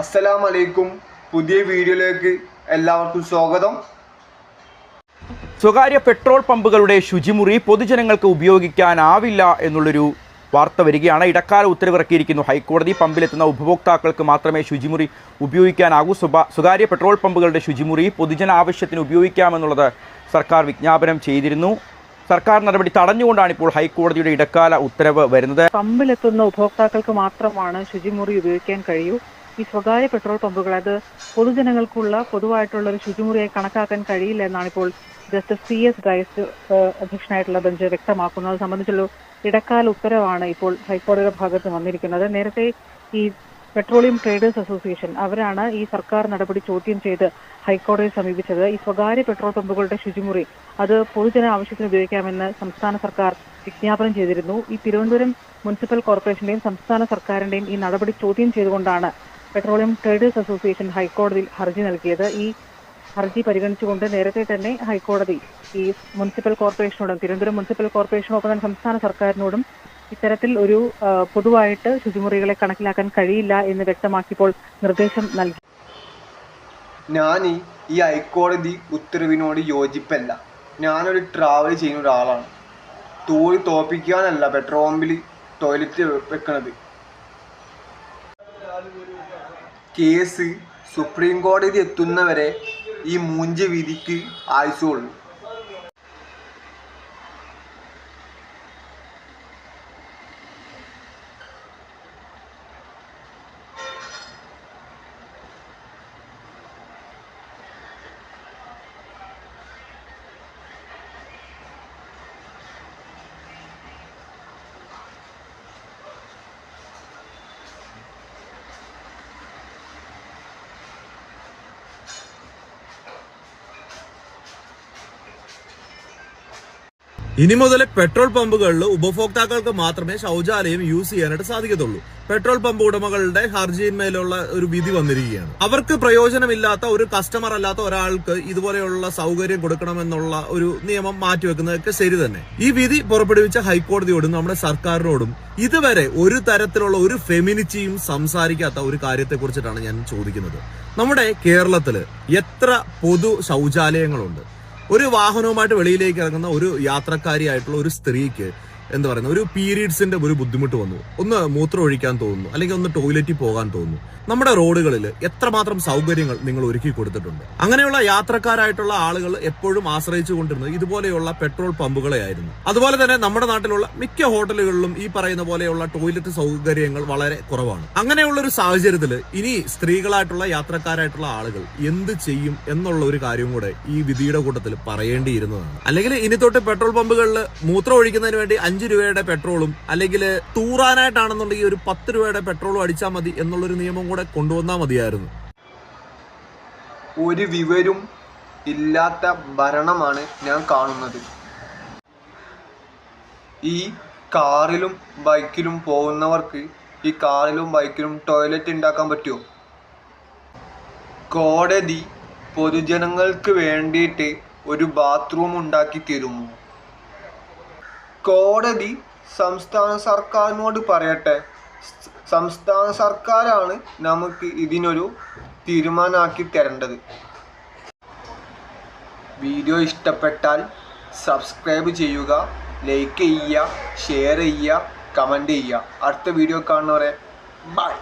അസ്സലാം അലൈക്കും പുതിയ വീഡിയോയിലേക്ക് എല്ലാവർക്കും സ്വാഗതം. സ്വകാര്യ പെട്രോൾ പമ്പുകളുടെ ശുചിമുറി പൊതുജനങ്ങൾക്ക് ഉപയോഗിക്കാനാവില്ല എന്നുള്ളൊരു വാർത്ത വരികയാണ്. ഇടക്കാല ഉത്തരവിറക്കിയിരിക്കുന്നു. ഹൈക്കോടതി പമ്പിലെത്തുന്ന ഉപഭോക്താക്കൾക്ക് മാത്രമേ ശുചിമുറി ഉപയോഗിക്കാനാകൂ. സ്വകാ- സ്വകാര്യ പെട്രോൾ പമ്പുകളുടെ ശുചിമുറി പൊതുജന ആവശ്യത്തിന് ഉപയോഗിക്കാമെന്നുള്ളത് സർക്കാർ വിജ്ഞാപനം ചെയ്തിരുന്നു. സർക്കാർ നടപടി തടഞ്ഞുകൊണ്ടാണ് ഇപ്പോൾ ഹൈക്കോടതിയുടെ ഇടക്കാല ഉത്തരവ് വരുന്നത്. പമ്പിലെത്തുന്ന ഉപഭോക്താക്കൾക്ക് മാത്രമാണ് ശുചിമുറി ഉപയോഗിക്കാൻ കഴിയൂ. ഈ സ്വകാര്യ പെട്രോൾ പമ്പുകൾ. അത് പൊതുജനങ്ങൾക്കുള്ള പൊതുവായിട്ടുള്ള ഒരു ശുചിമുറിയായി കണക്കാക്കാൻ കഴിയില്ല എന്നാണ് ഇപ്പോൾ ജസ്റ്റിസ് സി എസ് ഗൈസ് അധ്യക്ഷനായിട്ടുള്ള ബെഞ്ച് വ്യക്തമാക്കുന്നത്. സംബന്ധിച്ചുള്ള ഇടക്കാല ഉത്തരവാണ് ഇപ്പോൾ ഹൈക്കോടതിയുടെ ഭാഗത്ത് വന്നിരിക്കുന്നത്. നേരത്തെ ഈ പെട്രോളിയം ട്രേഡേഴ്സ് അസോസിയേഷൻ അവരാണ് ഈ സർക്കാർ നടപടി ചോദ്യം ചെയ്ത് ഹൈക്കോടതിയെ സമീപിച്ചത്. ഈ സ്വകാര്യ പെട്രോൾ പമ്പുകളുടെ ശുചിമുറി അത് പൊതുജന ആവശ്യത്തിന് ഉപയോഗിക്കാമെന്ന് സംസ്ഥാന സർക്കാർ വിജ്ഞാപനം ചെയ്തിരുന്നു. ഈ തിരുവനന്തപുരം മുനിസിപ്പൽ കോർപ്പറേഷന്റെയും സംസ്ഥാന സർക്കാരിന്റെയും ഈ നടപടി ചോദ്യം ചെയ്തുകൊണ്ടാണ് പെട്രോളിയം ട്രേഡേഴ്സ് അസോസിയേഷൻ ഹൈക്കോടതിയിൽ ഹർജി നൽകിയത്. ഈ ഹർജി പരിഗണിച്ചുകൊണ്ട് നേരത്തെ തന്നെ ഹൈക്കോടതി ഈ മുനിസിപ്പൽ കോർപ്പറേഷനോടും തിരുവനന്തപുരം മുനിസിപ്പൽ കോർപ്പറേഷനോടൊപ്പം തന്നെ സംസ്ഥാന സർക്കാരിനോടും ഇത്തരത്തിൽ ഒരു പൊതുവായിട്ട് ശുചിമുറികളെ കണക്കിലാക്കാൻ കഴിയില്ല എന്ന് വ്യക്തമാക്കിയപ്പോൾ നിർദ്ദേശം നൽകി. ഞാൻ ഈ ഹൈക്കോടതി ഉത്തരവിനോട് യോജിപ്പല്ല. ഞാനൊരു ട്രാവൽ ചെയ്യുന്ന ഒരാളാണ്. തൂറി തോപ്പിക്കാനല്ല പെട്രോൾ പമ്പിൽ ടോയ്ലറ്റ് വെക്കണത്. കേസ് സുപ്രീം കോടതി എത്തുന്നവരെ ഈ മൂഞ്ച വിധിക്ക് ആയുസുള്ളൂ ഇനി മുതൽ പെട്രോൾ പമ്പുകളിൽ ഉപഭോക്താക്കൾക്ക് മാത്രമേ ശൗചാലയം യൂസ് ചെയ്യാനായിട്ട് സാധിക്കത്തുള്ളൂ. പെട്രോൾ പമ്പ് ഉടമകളുടെ ഹർജിയിന്മേലുള്ള ഒരു വിധി വന്നിരിക്കുകയാണ്. അവർക്ക് പ്രയോജനമില്ലാത്ത ഒരു കസ്റ്റമർ അല്ലാത്ത ഒരാൾക്ക് ഇതുപോലെയുള്ള സൗകര്യം കൊടുക്കണമെന്നുള്ള ഒരു നിയമം മാറ്റിവെക്കുന്നതൊക്കെ ശരി തന്നെ. ഈ വിധി പുറപ്പെടുവിച്ച ഹൈക്കോടതിയോടും നമ്മുടെ സർക്കാരിനോടും ഇതുവരെ ഒരു തരത്തിലുള്ള ഒരു ഫെമിനിറ്റിയും സംസാരിക്കാത്ത ഒരു കാര്യത്തെ കുറിച്ചിട്ടാണ് ഞാൻ ചോദിക്കുന്നത്. നമ്മുടെ കേരളത്തിൽ എത്ര പൊതു ശൗചാലയങ്ങളുണ്ട്? ഒരു വാഹനവുമായിട്ട് വെളിയിലേക്ക് ഇറങ്ങുന്ന ഒരു യാത്രക്കാരിയായിട്ടുള്ള ഒരു സ്ത്രീക്ക് എന്താ പറയുന്ന ഒരു പീരീഡ്സിന്റെ ഒരു ബുദ്ധിമുട്ട് വന്നു. ഒന്ന് മൂത്രം ഒഴിക്കാൻ തോന്നുന്നു. അല്ലെങ്കിൽ ഒന്ന് ടോയ്ലറ്റിൽ പോകാൻ തോന്നുന്നു. നമ്മുടെ റോഡുകളിൽ എത്രമാത്രം സൗകര്യങ്ങൾ നിങ്ങൾ ഒരുക്കി കൊടുത്തിട്ടുണ്ട്. അങ്ങനെയുള്ള യാത്രക്കാരായിട്ടുള്ള ആളുകൾ എപ്പോഴും ആശ്രയിച്ചു കൊണ്ടിരുന്നത് ഇതുപോലെയുള്ള പെട്രോൾ പമ്പുകളെ ആയിരുന്നു. അതുപോലെ തന്നെ നമ്മുടെ നാട്ടിലുള്ള മിക്ക ഹോട്ടലുകളിലും ഈ പറയുന്ന പോലെയുള്ള ടോയ്ലറ്റ് സൗകര്യങ്ങൾ വളരെ കുറവാണ്. അങ്ങനെയുള്ള ഒരു സാഹചര്യത്തിൽ ഇനി സ്ത്രീകളായിട്ടുള്ള യാത്രക്കാരായിട്ടുള്ള ആളുകൾ എന്ത് ചെയ്യും എന്നുള്ള ഒരു കാര്യം കൂടെ ഈ വിധിയുടെ കൂട്ടത്തിൽ പറയേണ്ടിയിരുന്നതാണ്. അല്ലെങ്കിൽ ഇനി തൊട്ട് പെട്രോൾ പമ്പുകളിൽ മൂത്രം ഒഴിക്കുന്നതിന് വേണ്ടി അഞ്ച് രൂപയുടെ പെട്രോളും അല്ലെങ്കിൽ തൂറാനായിട്ടാണെന്നുണ്ടെങ്കിൽ ഒരു പത്ത് രൂപയുടെ പെട്രോളും അടിച്ചാൽ മതി എന്നുള്ളൊരു നിയമം കൂടെ കൊണ്ടുവന്നാൽ മതിയായിരുന്നു. ഒരു വിവരും ഇല്ലാത്ത ഭരണമാണ് ഞാൻ കാണുന്നത്. ഈ കാറിലും ബൈക്കിലും പോകുന്നവർക്ക് ഈ കാറിലും ബൈക്കിലും ടോയ്ലറ്റ് ഉണ്ടാക്കാൻ പറ്റുമോ? കോടതി പൊതുജനങ്ങൾക്ക് വേണ്ടിയിട്ട് ഒരു ബാത്റൂം ഉണ്ടാക്കി തരുമോ? കോടതി സംസ്ഥാന സർക്കാരിനോട് പറയട്ടെ. സംസ്ഥാന സർക്കാരാണ് നമുക്ക് ഇതിനൊരു തീരുമാനമാക്കി തരേണ്ടത്. വീഡിയോ ഇഷ്ടപ്പെട്ടാൽ സബ്സ്ക്രൈബ് ചെയ്യുക ലൈക്ക് ചെയ്യുക ഷെയർ ചെയ്യുക കമന്റ് ചെയ്യുക. അടുത്ത വീഡിയോ കാണുന്നവരെ ബൈ.